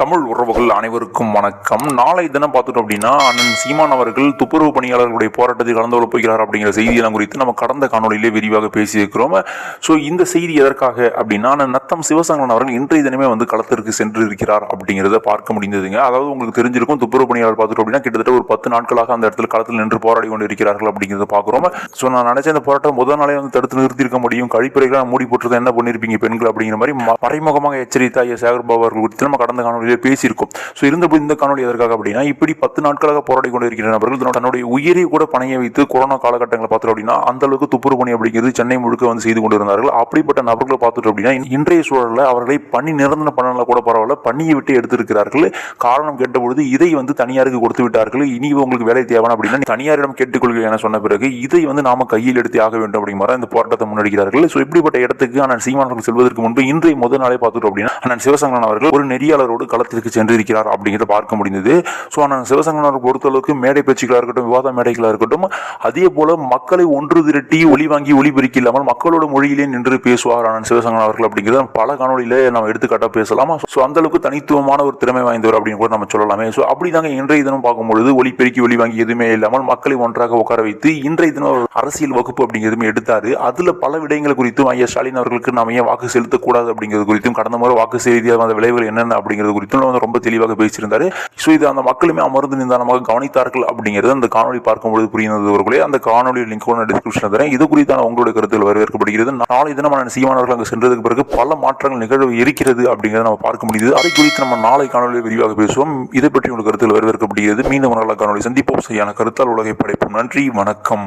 தமிழ் உறவுகள் அனைவருக்கும் வணக்கம். நாளை தினம் பார்த்துட்டோம் அப்படின்னா அண்ணன் சீமான் அவர்கள் துப்புரவு பணியாளர்களுடைய போராட்டத்தில் கலந்து கொள்ள போகிறார் அப்படிங்கிற செய்தியெல்லாம் குறித்து நம்ம கடந்த காணொலியிலே விரிவாக பேசியிருக்கிறோம். ஸோ இந்த செய்தி எதற்காக அப்படின்னா நத்தம் சிவசங்கரன் அவர்கள் இன்றைய தினமே வந்து களத்திற்கு சென்று இருக்கிறார் அப்படிங்கிறத பார்க்க முடிந்ததுங்க. அதாவது உங்களுக்கு தெரிஞ்சிருக்கும் துப்புரவு பணியாளர் பார்த்துட்டோம் அப்படின்னா கிட்டத்தட்ட ஒரு பத்து நாட்களாக அந்த இடத்துல களத்தில் நின்று போராடி கொண்டு இருக்கிறார்கள் அப்படிங்கிறத பார்க்குறோம். ஸோ நான் நினைச்ச இந்த போராட்டம் முதல் நாளே வந்து தடுத்து நிறுத்தியிருக்க முடியும். கழிப்பறைகளை மூடி போட்டுருந்தா என்ன பண்ணியிருப்பீங்க பெண்கள் அப்படிங்கிற மாதிரி மறைமுகமாக எச்சரித்த ஐயா சேகர் அவர்கள் குறித்து நம்ம கடந்த காணொலி காணொலியிலே பேசியிருக்கோம். ஸோ இருந்தபோது இந்த காணொலி எதற்காக அப்படின்னா இப்படி பத்து நாட்களாக போராடி கொண்டு இருக்கிற நபர்கள் தன்னுடைய உயிரை கூட பணைய வைத்து கொரோனா காலகட்டங்களை பார்த்தோம் அப்படின்னா அந்த அளவுக்கு துப்புரவு பணி அப்படிங்கிறது சென்னை முழுக்க வந்து செய்து கொண்டிருந்தார்கள். அப்படிப்பட்ட நபர்களை பார்த்துட்டோம் அப்படின்னா இன்றைய சூழலில் அவர்களை பணி நிரந்தர பண்ணல கூட பரவாயில்ல பணியை விட்டு எடுத்திருக்கிறார்கள். காரணம் கேட்டபொழுது இதை வந்து தனியாருக்கு கொடுத்து விட்டார்கள். இனி உங்களுக்கு வேலை தேவை அப்படின்னா நீ தனியாரிடம் கேட்டுக்கொள்கிறேன் என சொன்ன பிறகு இதை வந்து நாம கையில் எடுத்து ஆக வேண்டும் அப்படிங்கிற இந்த போராட்டத்தை முன்னெடுக்கிறார்கள். ஸோ இப்படிப்பட்ட இடத்துக்கு அண்ணன் சீமானவர்கள் செல்வதற்கு முன்பு இன்றைய முதல் நாளே பார்த்துட்டோம் அப்படின்னா அண்ணன் சிவசங்கரன் அவர்கள் ஒரு நெறியாளரோடு களத்திற்கு சென்றிருக்கிறார் அப்படிங்கிறத பார்க்க முடிந்தது. ஸோ ஆனால் சிவசங்கனார் பொறுத்தளவுக்கு மேடை பேச்சுகளாக இருக்கட்டும் விவாத மேடைகளாக இருக்கட்டும் அதே போல மக்களை ஒன்று திரட்டி ஒளி வாங்கி ஒளிபெருக்கி இல்லாமல் மக்களோட மொழியிலே நின்று பேசுவார் ஆனால் சிவசங்கன் அவர்கள் அப்படிங்கிறத பல காணொலியில நம்ம எடுத்துக்காட்டாக பேசலாம்? ஸோ அந்த அளவுக்கு தனித்துவமான ஒரு திறமை வாய்ந்தவர் அப்படின்னு கூட நம்ம சொல்லலாமே. ஸோ அப்படிதாங்க இன்றைய தினம் பார்க்கும்பொழுது ஒளிபெருக்கி ஒளி வாங்கி எதுவுமே இல்லாமல் மக்களை ஒன்றாக உட்கார வைத்து இன்றைய தினம் அரசியல் வகுப்பு அப்படிங்கிறதுமே எடுத்தாரு. அதுல பல விடயங்கள் குறித்தும் ஐயா ஸ்டாலின் அவர்களுக்கு நாம ஏன் வாக்கு செலுத்தக்கூடாது அப்படிங்கிறது குறித்தும் கடந்த முறை வாக்கு செய்தியாக வந்த விளைவுகள் என்னென்ன அப்படிங்கிறது குறித்தும் வந்து ரொம்ப தெளிவாக பேசியிருந்தாரு. ஸோ இது அந்த மக்களுமே அமர்ந்து நிதானமாக கவனித்தார்கள் அப்படிங்கிறது அந்த காணொலி பார்க்கும்பொழுது புரிந்தவர்களே அந்த காணொலி லிங்க் ஒன்று டிஸ்கிரிப்ஷன் தரேன். இது குறித்தான உங்களுடைய கருத்துக்கள் வரவேற்கப்படுகிறது. நாளை தினமான சீமானவர்கள் அங்கே சென்றதுக்கு பிறகு பல மாற்றங்கள் நிகழ்வு இருக்கிறது அப்படிங்கிறத நம்ம பார்க்க முடியுது. அதை குறித்து நம்ம நாளை காணொலி விரிவாக பேசுவோம். இதை பற்றி உங்களுக்கு கருத்துக்கள் வரவேற்கப்படுகிறது. மீண்டும் ஒரு நல்ல காணொலி சந்திப்போம். சரியான கருத்தால் உலகை படைப்போம். நன்றி. வணக்கம்.